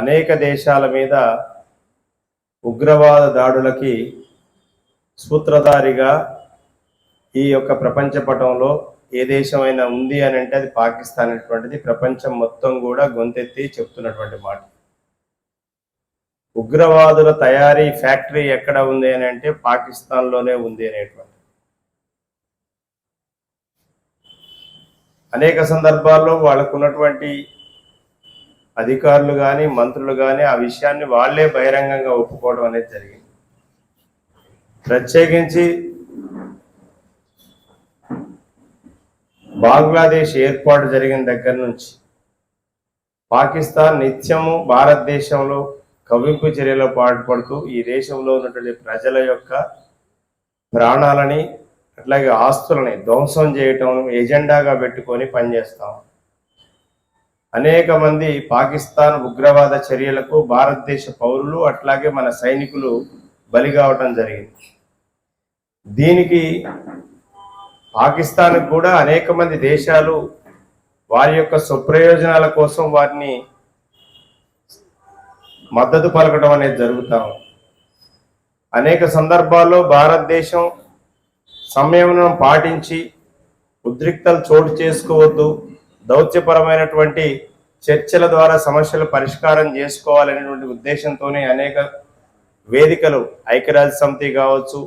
అనేక దేశాల మీద ఉగ్రవాద దాడులకి సూత్రధారిగా ఈ యొక్క ప్రపంచ పటంలో ఏ దేశమైనా ఉంది అని అంటే అది పాకిస్తాన్ అనేటువంటిది. ప్రపంచం మొత్తం కూడా గొంతెత్తి చెప్తున్నటువంటి మాట. ఉగ్రవాదుల తయారీ ఫ్యాక్టరీ ఎక్కడ ఉంది అని అంటే పాకిస్తాన్లోనే ఉంది అనేటువంటి అనేక సందర్భాల్లో వాళ్ళకున్నటువంటి అధికారులు కానీ మంత్రులు కానీ ఆ విషయాన్ని వాళ్ళే బహిరంగంగా ఒప్పుకోవడం అనేది జరిగింది. ప్రత్యేకించి బంగ్లాదేశ్ ఏర్పాటు జరిగిన దగ్గర నుంచి పాకిస్తాన్ నిత్యము భారతదేశంలో కవింపు చర్యలో పాటుపడుతూ ఈ దేశంలో ఉన్నటువంటి ప్రజల యొక్క ప్రాణాలని అట్లాగే ఆస్తులని ధ్వంసం చేయటం ఎజెండాగా పెట్టుకొని పనిచేస్తాం అనేక మంది పాకిస్తాన్ ఉగ్రవాద చర్యలకు భారతదేశ పౌరులు అట్లాగే మన సైనికులు బలి కావటం జరిగింది. దీనికి పాకిస్తాన్ కూడా అనేక మంది దేశాలు వారి యొక్క స్వప్రయోజనాల కోసం వారిని మద్దతు పలకడం అనేది జరుగుతా అనేక సందర్భాల్లో భారతదేశం సంయమనం పాటించి ఉద్రిక్తలు చోటు చేసుకోవద్దు. దౌత్యపరమైనటువంటి చర్చల ద్వారా సమస్యలు పరిష్కారం చేసుకోవాలనేటువంటి ఉద్దేశంతోనే అనేక వేదికలు ఐక్యరాజ్య సమితి కావచ్చు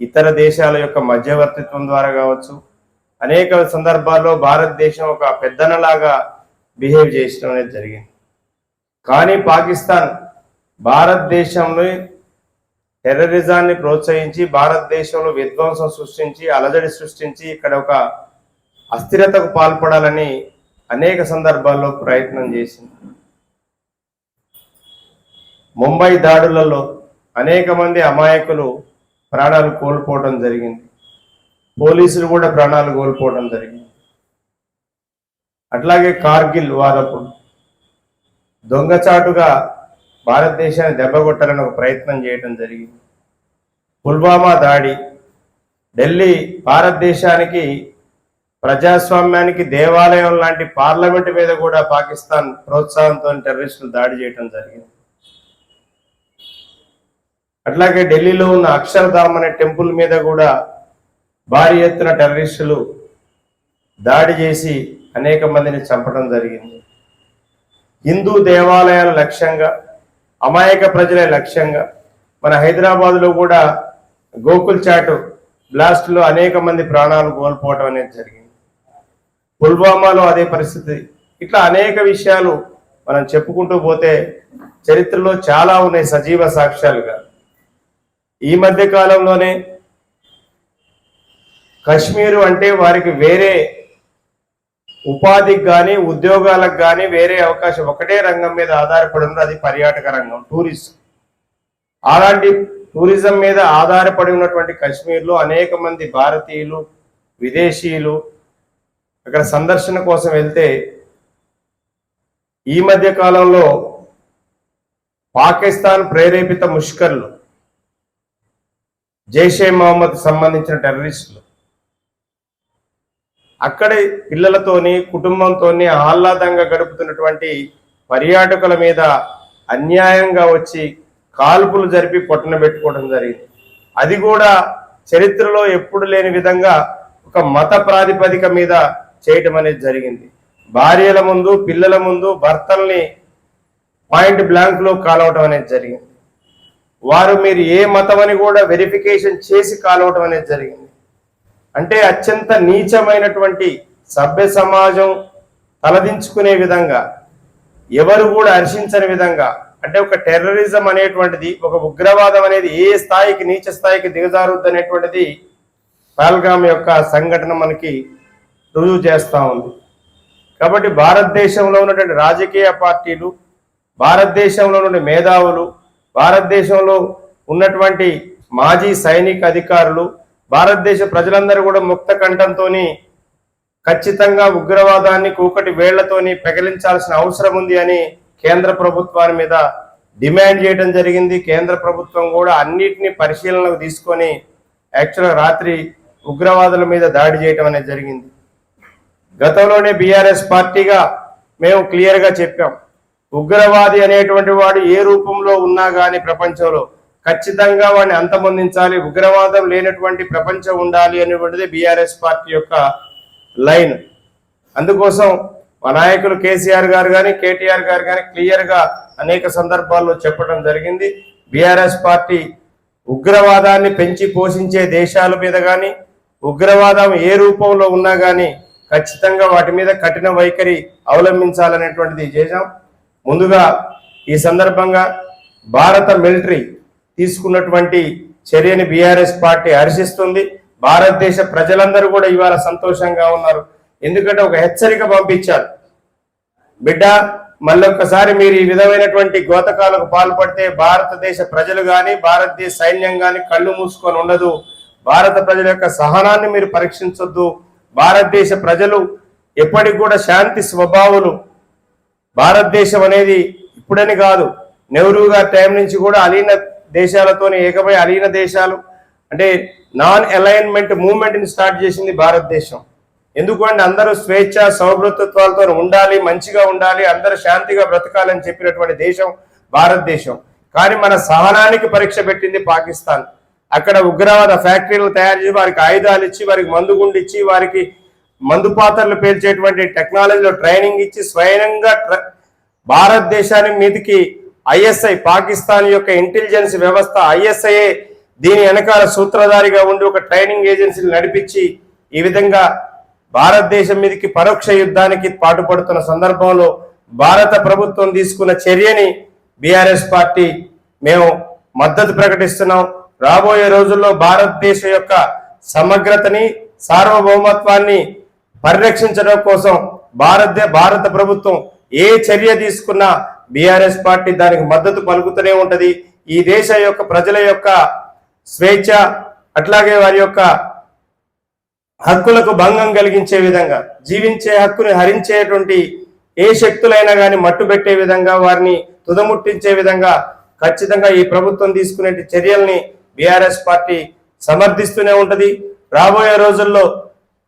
ఇతర దేశాల యొక్క మధ్యవర్తిత్వం ద్వారా కావచ్చు అనేక సందర్భాల్లో భారతదేశం ఒక పెద్దనలాగా బిహేవ్ చేయడం అనేది జరిగింది. కానీ పాకిస్తాన్ భారతదేశంలో టెర్రరిజాన్ని ప్రోత్సహించి భారతదేశంలో విధ్వంసం సృష్టించి అలజడి సృష్టించి ఇక్కడ ఒక అస్థిరతకు పాల్పడాలని అనేక సందర్భాల్లో ప్రయత్నం చేసింది. ముంబై దాడులలో అనేక మంది అమాయకులు ప్రాణాలు కోల్పోవడం జరిగింది. పోలీసులు కూడా ప్రాణాలు కోల్పోవడం జరిగింది. అట్లాగే కార్గిల్ వారప్పుడు దొంగచాటుగా భారతదేశాన్ని దెబ్బగొట్టాలని ఒక ప్రయత్నం చేయడం జరిగింది. పుల్వామా దాడి ఢిల్లీ భారతదేశానికి ప్రజాస్వామ్యానికి దేవాలయం లాంటి పార్లమెంట్ మీద కూడా పాకిస్తాన్ ప్రోత్సాహంతో టెర్రరిస్టులు దాడి చేయడం జరిగింది. అట్లాగే ఢిల్లీలో ఉన్న అక్షరధామ్ అనే టెంపుల్ మీద కూడా భారీ ఎత్తున టెర్రరిస్టులు దాడి చేసి అనేక మందిని చంపడం జరిగింది. హిందూ దేవాలయాల లక్ష్యంగా అమాయక ప్రజలే లక్ష్యంగా మన హైదరాబాద్లో కూడా గోకుల్ చాటు బ్లాస్ట్లో అనేక మంది ప్రాణాలు కోల్పోవడం అనేది జరిగింది. పుల్వామాలో అదే పరిస్థితి. ఇట్లా అనేక విషయాలు మనం చెప్పుకుంటూ పోతే చరిత్రలో చాలా ఉన్నాయి సజీవ సాక్ష్యాలుగా. ఈ మధ్య కాలంలోనే కశ్మీరు అంటే వారికి వేరే ఉపాధికి కానీ ఉద్యోగాలకు కానీ వేరే అవకాశం. ఒకటే రంగం మీద ఆధారపడి ఉంది అది పర్యాటక రంగం టూరిజం. అలాంటి టూరిజం మీద ఆధారపడి ఉన్నటువంటి కశ్మీర్లో అనేక మంది భారతీయులు విదేశీయులు అక్కడ సందర్శన కోసం వెళ్తే ఈ మధ్య కాలంలో పాకిస్తాన్ ప్రేరేపిత ముష్కర్లు జైషే మహమ్మద్ సంబంధించిన టెర్రరిస్టులు. అక్కడే పిల్లలతోని కుటుంబంతోని ఆహ్లాదంగా గడుపుతున్నటువంటి పర్యాటకుల మీద అన్యాయంగా వచ్చి కాల్పులు జరిపి పొట్టన పెట్టుకోవడం జరిగింది. అది కూడా చరిత్రలో ఎప్పుడు లేని విధంగా ఒక మత ప్రాతిపదిక మీద చేయటం అనేది జరిగింది. భార్యల ముందు పిల్లల ముందు భర్తల్ని పాయింట్ బ్లాంక్లో కాలవటం అనేది జరిగింది. వారు మీరు ఏ మతం అని కూడా వెరిఫికేషన్ చేసి కాలవటం అనేది జరిగింది. అంటే అత్యంత నీచమైనటువంటి సభ్య సమాజం తలదించుకునే విధంగా ఎవరు కూడా హర్షించని విధంగా అంటే ఒక టెర్రరిజం అనేటువంటిది ఒక ఉగ్రవాదం అనేది ఏ స్థాయికి నీచ స్థాయికి దిగజారుద్ది అనేటువంటిది పాల్గామ్ యొక్క సంఘటన మనకి రుజువు చేస్తూ ఉంది. కాబట్టి భారతదేశంలో ఉన్నటువంటి రాజకీయ పార్టీలు భారతదేశంలో ఉన్న మేధావులు భారతదేశంలో ఉన్నటువంటి మాజీ సైనిక అధికారులు భారతదేశ ప్రజలందరూ కూడా ముక్త కంఠంతో ఖచ్చితంగా ఉగ్రవాదాన్ని కూకటి వేళ్ళతోని పెకలించాల్సిన అవసరం ఉంది అని కేంద్ర ప్రభుత్వాన్ని మీద డిమాండ్ చేయడం జరిగింది. కేంద్ర ప్రభుత్వం కూడా అన్నిటిని పరిశీలనకు తీసుకొని యాక్చువల్గా రాత్రి ఉగ్రవాదుల మీద దాడి చేయటం అనేది జరిగింది. గతంలోనే బీఆర్ఎస్ పార్టీగా మేము క్లియర్గా చెప్పాం. ఉగ్రవాది అనేటువంటి వాడు ఏ రూపంలో ఉన్నా కానీ ప్రపంచంలో ఖచ్చితంగా వాడిని అంతమొందించాలి ఉగ్రవాదం లేనటువంటి ప్రపంచం ఉండాలి అనేటువంటిది బీఆర్ఎస్ పార్టీ యొక్క లైన్. అందుకోసం మా నాయకులు కేసీఆర్ గారు కానీ కేటీఆర్ గారు కానీ క్లియర్గా అనేక సందర్భాల్లో చెప్పడం జరిగింది. బీఆర్ఎస్ పార్టీ ఉగ్రవాదాన్ని పెంచి పోషించే దేశాల మీద కానీ ఉగ్రవాదం ఏ రూపంలో ఉన్నా కానీ ఖచ్చితంగా వాటి మీద కఠిన వైఖరి అవలంబించాలనేటువంటిది చేశాం. ముందుగా ఈ సందర్భంగా భారత మిలిటరీ తీసుకున్నటువంటి చర్యని బీఆర్ఎస్ పార్టీ హర్షిస్తుంది. భారతదేశ ప్రజలందరూ కూడా ఇవాళ సంతోషంగా ఉన్నారు. ఎందుకంటే ఒక హెచ్చరిక పంపించారు. బిడ్డ మళ్ళొక్కసారి మీరు ఈ విధమైనటువంటి గోతకాలకు పాల్పడితే భారతదేశ ప్రజలు కానీ భారతదేశ సైన్యం కానీ కళ్ళు మూసుకొని ఉండదు. భారత ప్రజల యొక్క సహనాన్ని మీరు పరీక్షించొద్దు. భారతదేశ ప్రజలు ఎప్పటికి కూడా శాంతి స్వభావులు భారతదేశం అనేది ఇప్పుడని కాదు నెహ్రూ గారి టైం నుంచి కూడా అలీన దేశాలతోనే ఏకమై అలీన దేశాలు అంటే నాన్ అలైన్మెంట్ మూవ్మెంట్ని స్టార్ట్ చేసింది భారతదేశం. ఎందుకంటే అందరూ స్వేచ్ఛ సౌభృతత్వాలతో ఉండాలి మంచిగా ఉండాలి అందరూ శాంతిగా బ్రతకాలని చెప్పినటువంటి దేశం భారతదేశం. కానీ మన సహనానికి పరీక్ష పెట్టింది పాకిస్తాన్. అక్కడ ఉగ్రవాద ఫ్యాక్టరీలు తయారు చేసి వారికి ఆయుధాలు ఇచ్చి వారికి మందు గుండు ఇచ్చి వారికి మందు పాత్రలు పేల్చేటువంటి టెక్నాలజీలో ట్రైనింగ్ ఇచ్చి స్వయంగా ట్ర- భారతదేశాన్ని మీదికి ఐఎస్ఐ పాకిస్తాన్ యొక్క ఇంటెలిజెన్స్ వ్యవస్థ ఐఎస్ఐఏ దీని వెనకాల సూత్రధారిగా ఉండి ఒక ట్రైనింగ్ ఏజెన్సీని నడిపించి ఈ విధంగా భారతదేశం మీదకి పరోక్ష యుద్ధానికి పాటుపడుతున్న సందర్భంలో భారత ప్రభుత్వం తీసుకున్న చర్యని బీఆర్ఎస్ పార్టీ మేము మద్దతు ప్రకటిస్తున్నాం. రాబోయే రోజుల్లో భారతదేశ యొక్క సమగ్రతని సార్వభౌమత్వాన్ని పరిరక్షించడం కోసం భారత భారత ప్రభుత్వం ఏ చర్య తీసుకున్నా బీఆర్ఎస్ పార్టీ దానికి మద్దతు పలుకుతూనే ఉంటది. ఈ దేశ యొక్క ప్రజల యొక్క స్వేచ్ఛ అట్లాగే వారి యొక్క హక్కులకు భంగం కలిగించే విధంగా జీవించే హక్కుని హరించేటువంటి ఏ శక్తులైనా కానీ మట్టుబెట్టే విధంగా వారిని తుదముట్టించే విధంగా ఖచ్చితంగా ఈ ప్రభుత్వం తీసుకునే చర్యల్ని బీఆర్ఎస్ పార్టీ సమర్థిస్తూనే ఉంటుంది. రాబోయే రోజుల్లో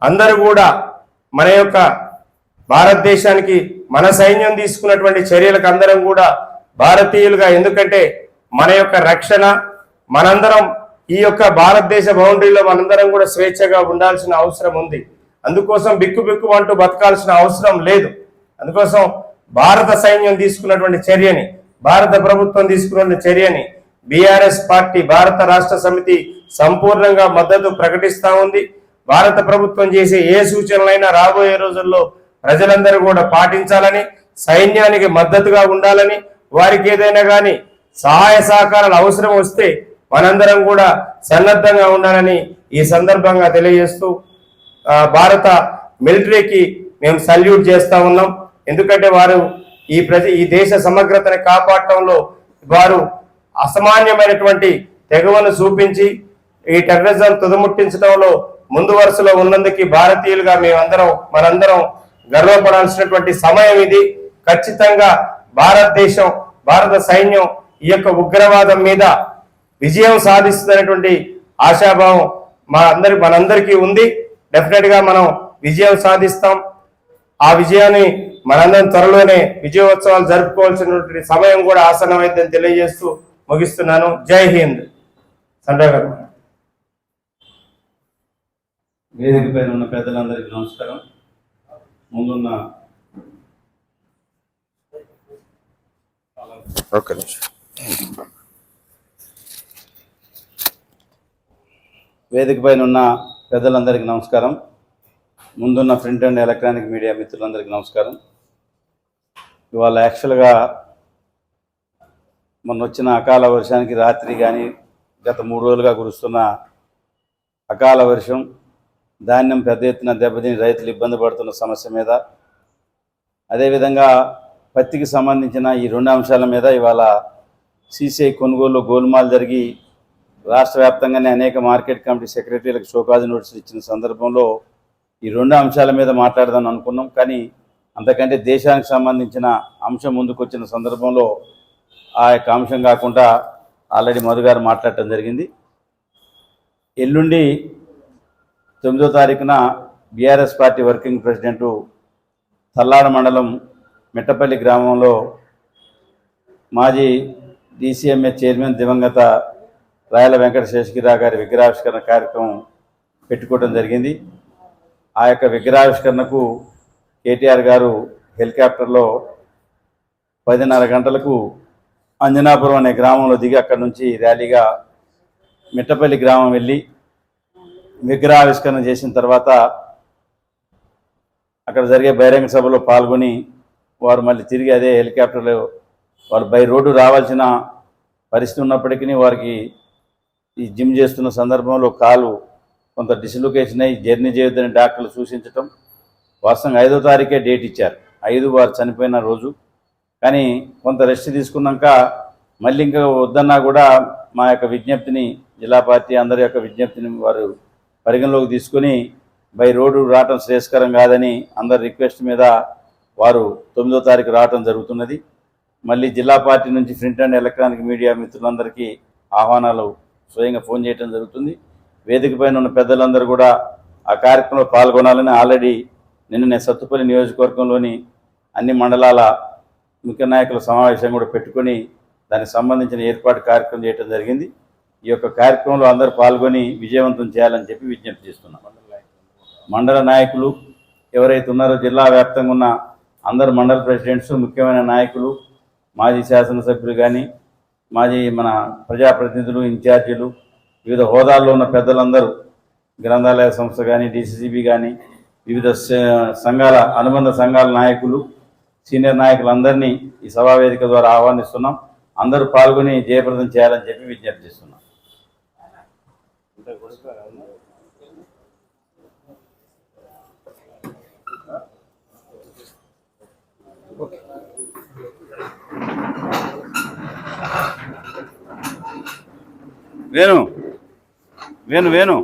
అందరూ కూడా మన యొక్క భారతదేశానికి మన సైన్యం తీసుకున్నటువంటి చర్యలకు అందరం కూడా భారతీయులుగా ఎందుకంటే మన యొక్క రక్షణ మనందరం ఈ యొక్క భారతదేశ బౌండరీలో మనందరం కూడా స్వేచ్ఛగా ఉండాల్సిన అవసరం ఉంది. అందుకోసం బిక్కు బిక్కు అంటూ బతకాల్సిన అవసరం లేదు. అందుకోసం భారత సైన్యం తీసుకున్నటువంటి చర్యని భారత ప్రభుత్వం తీసుకున్న చర్యని బీఆర్ఎస్ పార్టీ భారత రాష్ట్ర సమితి సంపూర్ణంగా మద్దతు ప్రకటిస్తా ఉంది. భారత ప్రభుత్వం చేసే ఏ సూచనలైనా రాబోయే రోజుల్లో ప్రజలందరూ కూడా పాటించాలని సైన్యానికి మద్దతుగా ఉండాలని వారికి ఏదైనా కానీ సహాయ సహకారాలు అవసరం వస్తే మనందరం కూడా సన్నద్ధంగా ఉండాలని ఈ సందర్భంగా తెలియజేస్తూ భారత మిలిటరీకి మేము సల్యూట్ చేస్తా ఉన్నాం. ఎందుకంటే వారు ఈ ప్రజ ఈ దేశ సమగ్రతని కాపాడటంలో వారు అసామాన్యమైనటువంటి తెగువను చూపించి ఈ టెర్రరిజం తుదముట్టించడంలో ముందు వరుసలో ఉన్నందుకు భారతీయులుగా మేమందరం మనందరం గర్వపడాల్సినటువంటి సమయం ఇది. ఖచ్చితంగా భారతదేశం భారత సైన్యం ఈ యొక్క ఉగ్రవాదం మీద విజయం సాధిస్తున్నటువంటి ఆశాభావం మా అందరి మనందరికీ ఉంది. డెఫినెట్గా మనం విజయం సాధిస్తాం. ఆ విజయాన్ని మనందరం త్వరలోనే విజయోత్సవాలు జరుపుకోవాల్సినటువంటి సమయం కూడా ఆసనమైందని తెలియజేస్తూ ముగిస్తున్నాను. జై హింద్. గారు. వేదిక పైన ఉన్న పెద్దలందరికీ నమస్కారం. ముందున్న నిమిషం. వేదిక పైన ఉన్న పెద్దలందరికీ నమస్కారం. ముందున్న ప్రింట్ అండ్ ఎలక్ట్రానిక్ మీడియా మిత్రులందరికీ నమస్కారం. ఇవాళ యాక్చువల్గా మొన్న వచ్చిన అకాల వర్షానికి రాత్రి కానీ గత మూడు రోజులుగా కురుస్తున్న అకాల వర్షం ధాన్యం పెద్ద ఎత్తున దెబ్బతిని రైతులు ఇబ్బంది పడుతున్న సమస్య మీద అదేవిధంగా పత్తికి సంబంధించిన ఈ రెండు అంశాల మీద ఇవాళ సీసీఐ కొనుగోలు గోల్మాల్ జరిగి రాష్ట్ర వ్యాప్తంగానే అనేక మార్కెట్ కమిటీ సెక్రటరీలకు షోకాజు నోటీసులు ఇచ్చిన సందర్భంలో ఈ రెండు అంశాల మీద మాట్లాడదాం అనుకున్నాం. కానీ అంతకంటే దేశానికి సంబంధించిన అంశం ముందుకు వచ్చిన సందర్భంలో ఆ యొక్క అంశం కాకుండా ఆల్రెడీ మధు గారు మాట్లాడటం జరిగింది. ఎల్లుండి తొమ్మిదో తారీఖున BRS party working president Tallada మండలం మిట్టపల్లి గ్రామంలో మాజీ డిసిఎంఏ చైర్మన్ దివంగత రాయల వెంకట శేషగిరా గారి విగ్రహావిష్కరణ కార్యక్రమం పెట్టుకోవడం జరిగింది. ఆ యొక్క విగ్రహావిష్కరణకు కేటీఆర్ గారు హెలికాప్టర్లో పదిన్నర గంటలకు అంజనాపురం అనే గ్రామంలో దిగి అక్కడి నుంచి ర్యాలీగా మిట్టపల్లి గ్రామం వెళ్ళి విగ్రహావిష్కరణ చేసిన తర్వాత అక్కడ జరిగే బహిరంగ సభలో పాల్గొని వారు మళ్ళీ తిరిగి అదే హెలికాప్టర్లో వారు బై రోడ్డు రావాల్సిన పరిస్థితి ఉన్నప్పటికీ వారికి ఈ జిమ్ చేస్తున్న సందర్భంలో కాలు కొంత డిస్లొకేషన్ అయ్యి జర్నీ చేయొద్దని డాక్టర్లు సూచించటం. వాస్తవంగా ఐదో తారీఖే డేట్ ఇచ్చారు. ఐదు వారు చనిపోయిన రోజు కానీ కొంత రెస్ట్ తీసుకున్నాక మళ్ళీ ఇంకా వద్దన్నా కూడా మా యొక్క విజ్ఞప్తిని జిల్లా పార్టీ అందరి యొక్క విజ్ఞప్తిని వారు పరిగణలోకి తీసుకొని బై రోడ్డు రావటం శ్రేయస్కరం కాదని అందరి రిక్వెస్ట్ మీద వారు తొమ్మిదో తారీఖు రావటం జరుగుతున్నది. మళ్ళీ జిల్లా పార్టీ నుంచి ప్రింట్ అండ్ ఎలక్ట్రానిక్ మీడియా మిత్రులందరికీ ఆహ్వానాలు స్వయంగా ఫోన్ చేయటం జరుగుతుంది. వేదిక పైన ఉన్న పెద్దలందరూ కూడా ఆ కార్యక్రమంలో పాల్గొనాలని ఆల్రెడీ నిన్న సత్తుపల్లి నియోజకవర్గంలోని అన్ని మండలాల ముఖ్య నాయకుల సమావేశం కూడా పెట్టుకొని దానికి సంబంధించిన ఏర్పాటు కార్యక్రమం చేయడం జరిగింది. ఈ యొక్క కార్యక్రమంలో అందరూ పాల్గొని విజయవంతం చేయాలని చెప్పి విజ్ఞప్తి చేస్తున్నాం. మండల నాయకులు ఎవరైతే ఉన్నారో జిల్లా వ్యాప్తంగా ఉన్న అందరు మండల ప్రెసిడెంట్స్ ముఖ్యమైన నాయకులు మాజీ శాసనసభ్యులు కానీ మాజీ మన ప్రజాప్రతినిధులు ఇన్ఛార్జీలు వివిధ హోదాల్లో ఉన్న పెద్దలందరూ గ్రంథాలయ సంస్థ కానీ డిసిసిబి కానీ వివిధ సంఘాల అనుబంధ సంఘాల నాయకులు సీనియర్ నాయకులందరినీ ఈ సభా వేదిక ద్వారా ఆహ్వానిస్తున్నాం. అందరూ పాల్గొని జయప్రదం చేయాలని చెప్పి విజ్ఞప్తి చేస్తున్నాం. వేణు వేణు వేణు.